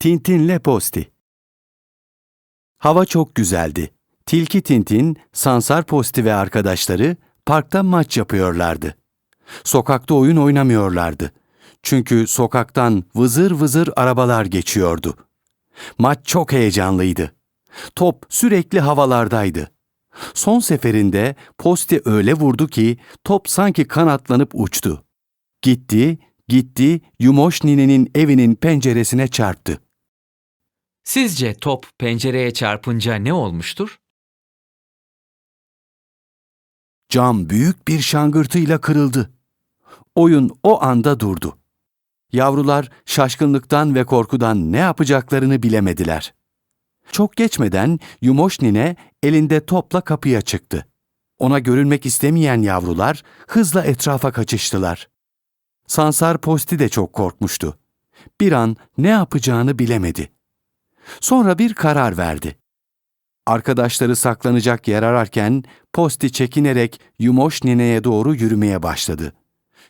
Tintin'le Posti Hava çok güzeldi. Tilki Tintin, Sansar Posti ve arkadaşları parkta maç yapıyorlardı. Sokakta oyun oynamıyorlardı. Çünkü sokaktan vızır vızır arabalar geçiyordu. Maç çok heyecanlıydı. Top sürekli havalardaydı. Son seferinde Posti öyle vurdu ki top sanki kanatlanıp uçtu. Gitti, gitti, Yumoş ninenin evinin penceresine çarptı. Sizce top pencereye çarpınca ne olmuştur? Cam büyük bir şangırtıyla kırıldı. Oyun o anda durdu. Yavrular şaşkınlıktan ve korkudan ne yapacaklarını bilemediler. Çok geçmeden Yumoş nine elinde topla kapıya çıktı. Ona görünmek istemeyen yavrular hızla etrafa kaçıştılar. Sansar Posti de çok korkmuştu. Bir an ne yapacağını bilemedi. Sonra bir karar verdi. Arkadaşları saklanacak yer ararken Posti çekinerek Yumoş nineye doğru yürümeye başladı.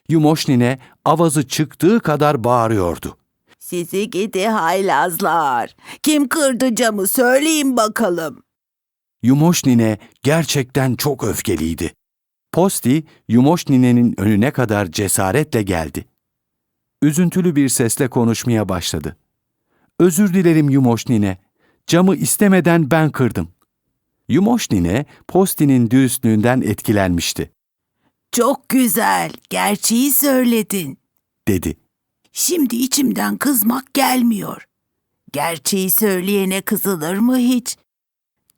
Yumoş nine avazı çıktığı kadar bağırıyordu. Sizi gidi haylazlar. Kim kırdı camı söyleyin bakalım. Yumoş nine gerçekten çok öfkeliydi. Posti, Yumoş ninenin önüne kadar cesaretle geldi. Üzüntülü bir sesle konuşmaya başladı. Özür dilerim Yumoş nine. Camı istemeden ben kırdım. Yumoş nine, Posti'nin dürüstlüğünden etkilenmişti, Çok güzel. Gerçeği söyledin. dedi. Şimdi içimden kızmak gelmiyor. Gerçeği söyleyene kızılır mı hiç?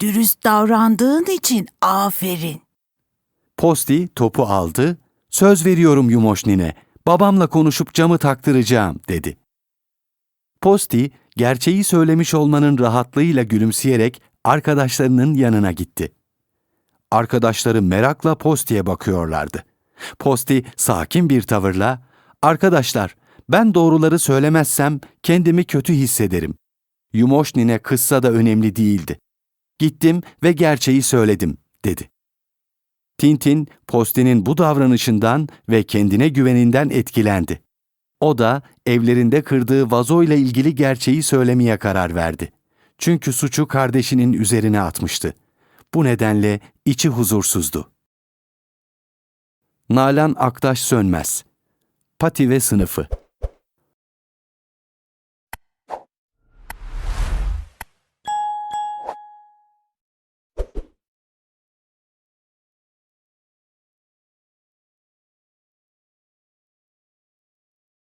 Dürüst davrandığın için aferin. Posti topu aldı, söz veriyorum Yumoş nine, babamla konuşup camı taktıracağım, dedi. Posti, gerçeği söylemiş olmanın rahatlığıyla gülümseyerek arkadaşlarının yanına gitti. Arkadaşları merakla Posti'ye bakıyorlardı. Posti sakin bir tavırla, ''Arkadaşlar, ben doğruları söylemezsem kendimi kötü hissederim. Yumoş nine kızsa da önemli değildi. Gittim ve gerçeği söyledim.'' dedi. Tintin, Posti'nin bu davranışından ve kendine güveninden etkilendi. O da evlerinde kırdığı vazoyla ilgili gerçeği söylemeye karar verdi. Çünkü suçu kardeşinin üzerine atmıştı. Bu nedenle içi huzursuzdu. Nalan Aktaş Sönmez Pati ve Sınıfı